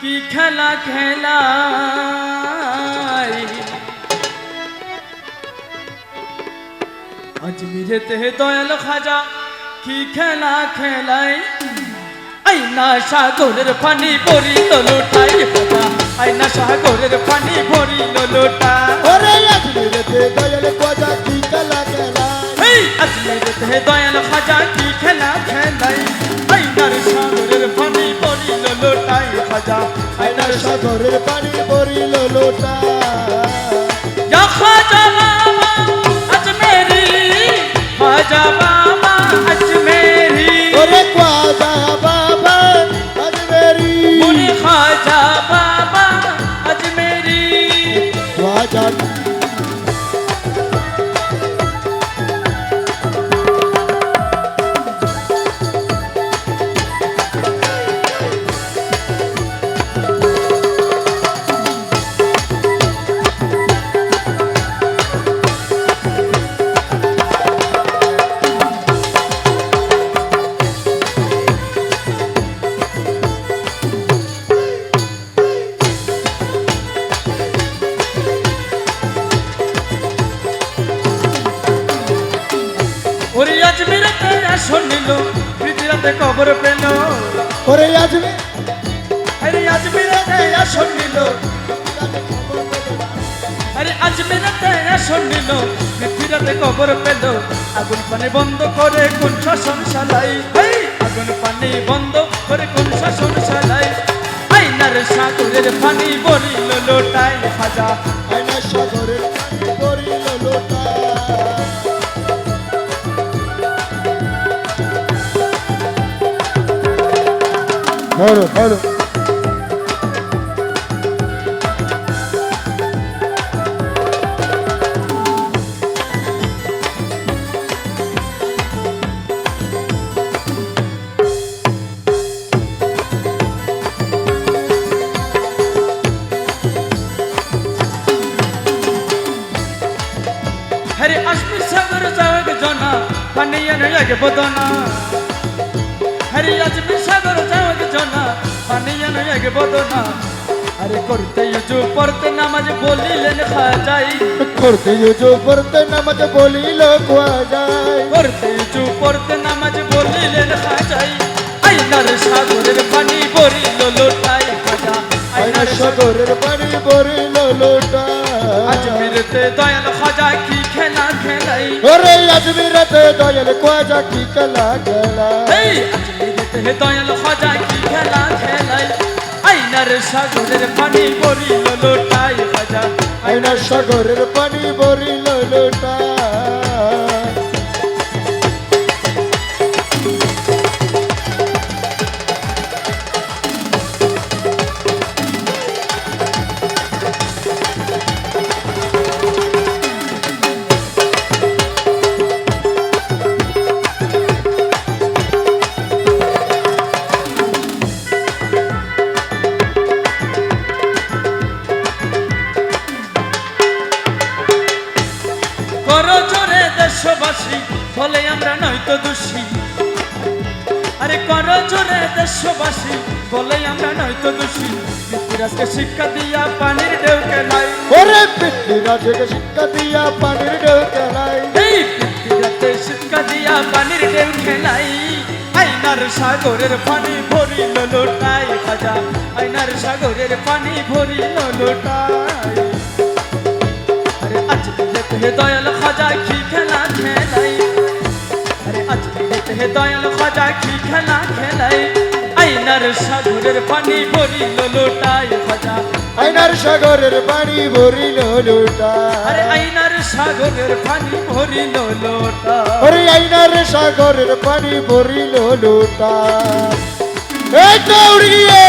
কি খেলা খেলাই আজমিরেতে দয়াল খাজা কি খেলা খেলাই আইনা সাগরের পানি ভরিল লোটাই খাজা আইনা সাগরের পানি ভরিল লোটা ওরে আজমিরেতে দয়াল খোঁজা কি খেলা খেলা এই আজমিরেতে দয়াল খাজা কি খেলা আয়না সদরে পানি পড়িল লোটা। যখন জামা আজমেরি মজা মামা আসন নিল পৃথিবীতে কবর পেল। ওরে আজমে। আরে আজমিরতে আসন নিল আরে আজমিরতে আসন নিল পৃথিবীতে কবর পেল। আগুন পানি বন্ধ করে কোন শাসন শালাই আগুন পানি বন্ধ করে কোন শাসন শালাই আইনার সাগরের পানি বরিল লোটাই খাজা আয়নার সাগরের हेलो हेलो हरे अश्म सगर जग जोना पनियन यज्ञ बदोना। হরে আসমি সাগর যাওয়াগ জনা পানি এনে এক বদনা। আরে করতে ইউজু পড়তে নামাজ বলিলেন খাজাই। করতে जो পড়তে নামাজ বলিল খোয়াজাই করতে ইউজু পড়তে নামাজ বলিলেন খাজাই। আইনার সাগরের পানি বরিল লোটাই খাজা। আইনার সাগরের পানি ভরিল লোটা আজমিরতে দয়াল খাজা কি খেলা খেলাই। ওরে আজমিরাতে দয়াল খোয়াজা কি খেলা খেলা? এই আজমিরতে দয়াল খাজা কি খেলা খেলাই আইনার সাগরের পানি বরিল লোটাই খাজা। আইনার সাগরের পানি বরিল লোটা ফলে আমরা নয়তো দোষী। আরে কর জোরে দেশবাসী বলে আমরা নয়তো দোষী। পৃথিবীরাজকে শিক্ষা দিয়া পানির ঢেউ কেলাই ওরে পৃথ্বীরাজকে শিক্ষা দিয়া পানির ঢেউ খেলাই এই পৃথিবীরাজকে শিক্ষা দিয়া পানির ঢেউ খেলাই আইনার সাগরের পানি ভরিল লোটাই খাজা আইনার সাগরের পানি ভরিল লোটাই আরে আজ দিলেতে দয়াল খাজা কি খেলা খেলাই আজ দিলেতে দয়াল খাজা কি খেলা খেলাই? আইনার সাগরের পানি ভরিল লোটাই খাজা। আয়নার সাগরের পানি ভরিল লোটা আরে আইনার সাগরের পানি ভরিল লোটা ওরে আয়নার সাগরের পানি ভরিল লোটা এই দৌড়িয়ে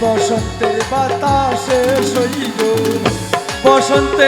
বসন্তের বাতাসে সইল বসন্তে